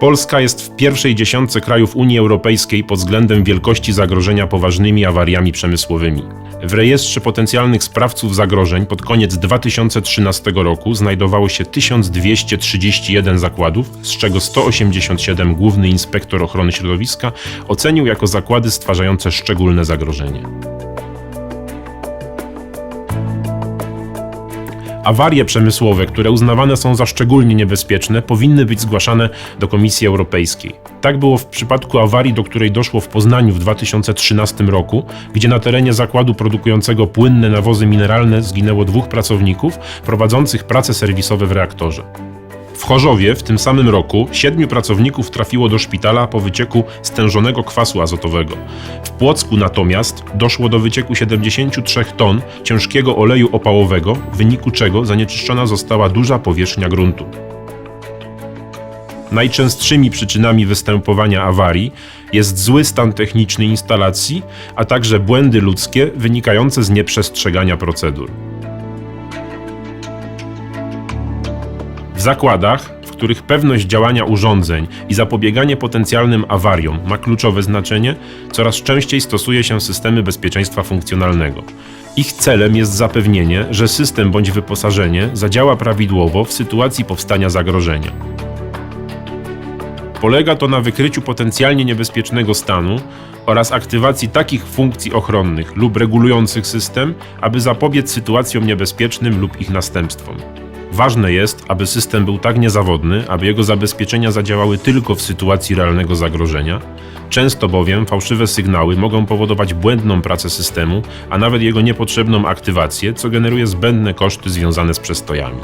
Polska jest w pierwszej dziesiątce krajów Unii Europejskiej pod względem wielkości zagrożenia poważnymi awariami przemysłowymi. W rejestrze potencjalnych sprawców zagrożeń pod koniec 2013 roku znajdowało się 1231 zakładów, z czego 187 główny inspektor ochrony środowiska ocenił jako zakłady stwarzające szczególne zagrożenie. Awarie przemysłowe, które uznawane są za szczególnie niebezpieczne, powinny być zgłaszane do Komisji Europejskiej. Tak było w przypadku awarii, do której doszło w Poznaniu w 2013 roku, gdzie na terenie zakładu produkującego płynne nawozy mineralne zginęło dwóch pracowników prowadzących prace serwisowe w reaktorze. W Chorzowie w tym samym roku siedmiu pracowników trafiło do szpitala po wycieku stężonego kwasu azotowego. W Płocku natomiast doszło do wycieku 73 ton ciężkiego oleju opałowego, w wyniku czego zanieczyszczona została duża powierzchnia gruntu. Najczęstszymi przyczynami występowania awarii jest zły stan techniczny instalacji, a także błędy ludzkie wynikające z nieprzestrzegania procedur. W zakładach, w których pewność działania urządzeń i zapobieganie potencjalnym awariom ma kluczowe znaczenie, coraz częściej stosuje się systemy bezpieczeństwa funkcjonalnego. Ich celem jest zapewnienie, że system bądź wyposażenie zadziała prawidłowo w sytuacji powstania zagrożenia. Polega to na wykryciu potencjalnie niebezpiecznego stanu oraz aktywacji takich funkcji ochronnych lub regulujących system, aby zapobiec sytuacjom niebezpiecznym lub ich następstwom. Ważne jest, aby system był tak niezawodny, aby jego zabezpieczenia zadziałały tylko w sytuacji realnego zagrożenia. Często bowiem fałszywe sygnały mogą powodować błędną pracę systemu, a nawet jego niepotrzebną aktywację, co generuje zbędne koszty związane z przestojami.